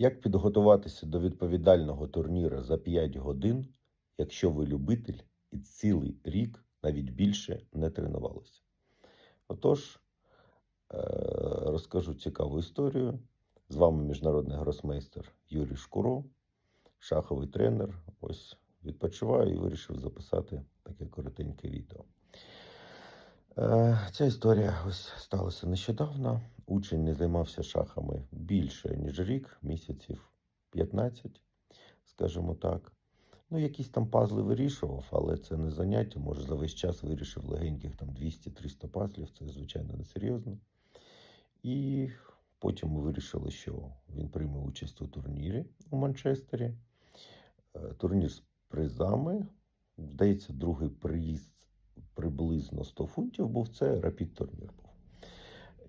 Як підготуватися до відповідального турніру за 5 годин, якщо ви любитель і цілий рік, навіть більше, не тренувалися? Отож, е, розкажу цікаву історію. З вами міжнародний гросмейстер Юрій Шкуро, шаховий тренер. Ось відпочиваю і вирішив записати таке коротеньке відео. Е, Ця історія ось сталася нещодавно. Учень не займався шахами більше, ніж рік, місяців 15, скажімо так. Ну, якісь там пазли вирішував, але це не заняття. Може, за весь час вирішив легеньких там 200-300 пазлів, це, звичайно, несерйозно. І потім ми вирішили, що він прийме участь у турнірі у Манчестері. Е, Турнір з призами. Здається, другий приїзд приблизно 100 фунтів був. Це рапід турнір був.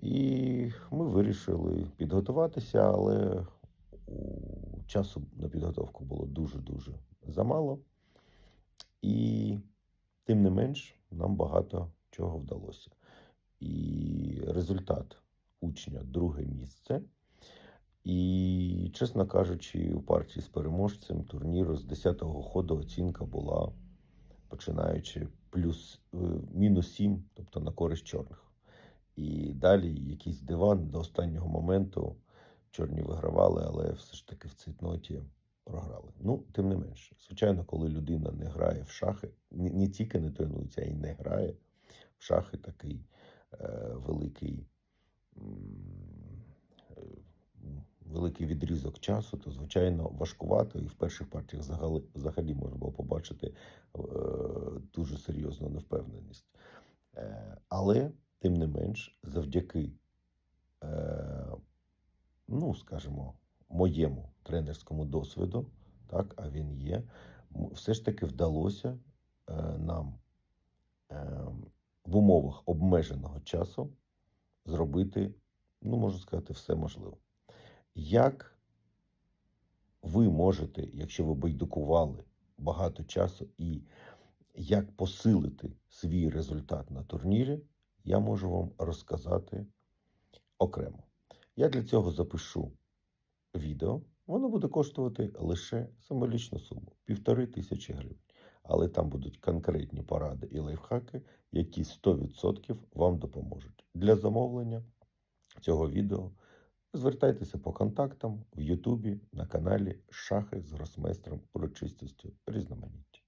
І ми вирішили підготуватися, але часу на підготовку було дуже-дуже замало. І тим не менш, нам багато чого вдалося. І результат учня друге місце. І, чесно кажучи, у партії з переможцем турніру з 10-го ходу оцінка була починаючи плюс е, мінус 7, тобто на користь чорних. І далі якийсь диван до останнього моменту чорні вигравали, але все ж таки в цитноті програли. Ну, тим не менше, звичайно, коли людина не грає в шахи, не, тільки не тренується, а й не грає в шахи такий е, великий. е, Великий відрізок часу, то звичайно важкувато, і в перших партіях взагалі, взагалі можна було побачити е, дуже серйозну невпевненість. Е, але, тим не менш, завдяки, е, ну, скажімо, моєму тренерському досвіду, так, а він є, все ж таки вдалося е, нам е, в умовах обмеженого часу зробити, ну, можу сказати, все можливе. Як ви можете, якщо ви байдукували багато часу, і як посилити свій результат на турнірі, я можу вам розказати окремо. Я для цього запишу відео. Воно буде коштувати лише символічну суму півтори тисячі гривень. Але там будуть конкретні поради і лайфхаки, які 100% вам допоможуть. Для замовлення цього відео звертайтеся по контактам в Ютубі на каналі Шахи з гросмейстром урочистістю різноманіття.